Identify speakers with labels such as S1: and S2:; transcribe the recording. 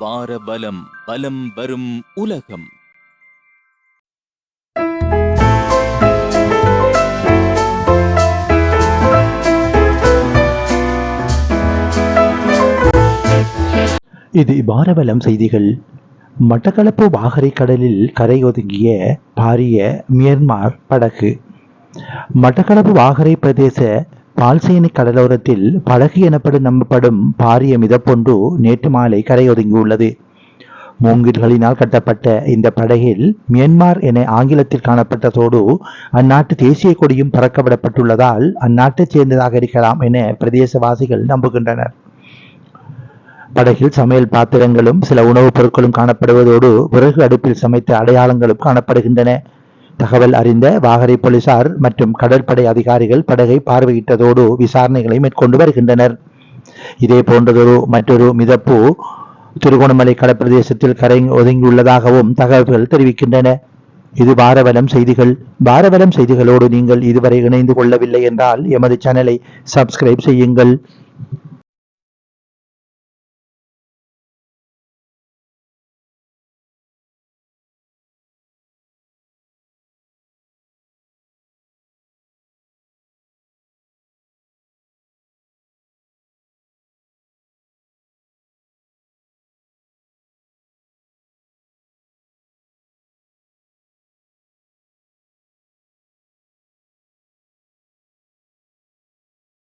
S1: வார பலம் பலம் வரும் உலகம்.
S2: இது பாரபலம் செய்திகள். மட்டக்களப்பு வாகரை கடலில் கரையொதுங்கிய பாரிய மியன்மார் படகு. மட்டக்களப்பு வாகரை பிரதேச பால்சேனி கடலோரத்தில் படகு எனப்படும் நம்பப்படும் பாரிய மிதப்பொன்று நேற்று மாலை கரையொதுங்கியுள்ளது. மூங்கில்களினால் கட்டப்பட்ட இந்த படகில் மியன்மார் என ஆங்கிலத்தில் காணப்பட்டதோடு அந்நாட்டு தேசிய கொடியும் பறக்கவிடப்பட்டுள்ளதால் அந்நாட்டைச் சேர்ந்ததாக இருக்கலாம் என பிரதேசவாசிகள் நம்புகின்றனர். படகில் சமையல் பாத்திரங்களும் சில உணவுப் பொருட்களும் காணப்படுவதோடு விறகு அடுப்பில் சமைத்த அடையாளங்களும் காணப்படுகின்றன. தகவல் அறிந்த வாகரை போலீசார் மற்றும் கடற்படை அதிகாரிகள் படகை பார்வையிட்டதோடு விசாரணைகளை மேற்கொண்டு வருகின்றனர். இதே போன்றதொரு மற்றொரு மிதப்பு திருகோணமலை கடற்பிரதேசத்தில் கரை ஒதுங்கியுள்ளதாகவும் தகவல்கள் தெரிவிக்கின்றன. இது வாரவலம் செய்திகள். வாரவலம் செய்திகளோடு நீங்கள் இதுவரை இணைந்து கொள்ளவில்லை என்றால் எமது சேனலை சப்ஸ்கிரைப் செய்யுங்கள்.